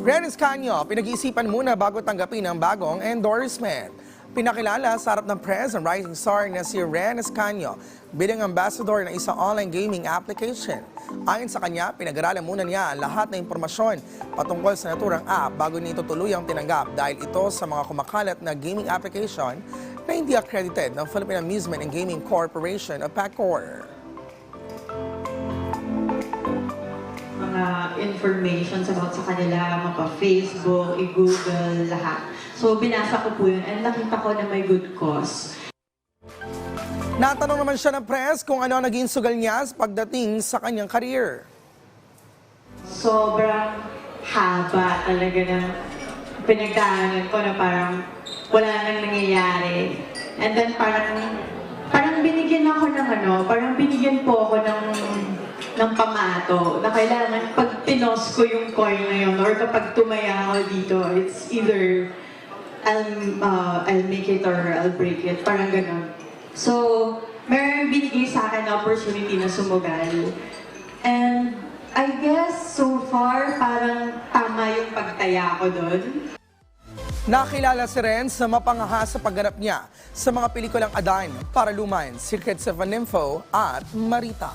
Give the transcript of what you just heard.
Renz Canyo, pinag-iisipan muna bago tanggapin ang bagong endorsement. Pinakilala sa harap ng press ang rising star na si Renz Canyo bilang ambassador ng isang online gaming application. Ayon sa kanya, pinag-aralan muna niya lahat ng impormasyon patungkol sa naturang app bago nito tuluyang tinanggap dahil ito sa mga kumakalat na gaming application na hindi accredited ng Philippine Amusement and Gaming Corporation o PACOR. Informations about sa kanila, mapa-Facebook, i-Google, lahat. So, binasa ko po yun and nakita ko na may good cause. Natanong naman siya ng press kung ano ang naging sugal niya sa pagdating sa kanyang career. Sobrang haba talaga ng pinagdaanan ko na parang wala nang nangyayari. And then parang, parang binigyan ako ng ano, parang binigyan po ako ng ng pamato na kailangan pag pinos ko yung coin na yun or kapag tumaya ako dito, it's either I'll, uh, I'll make it or I'll break it. Parang ganun. So, meron binigay sa akin na opportunity na sumugal. And I guess so far, parang tama yung pagtaya ko doon. Nakilala si Renz sa mapangahas sa pagganap niya sa mga pelikulang Adan, Paraluman, Secrets of a Nympho at Marita.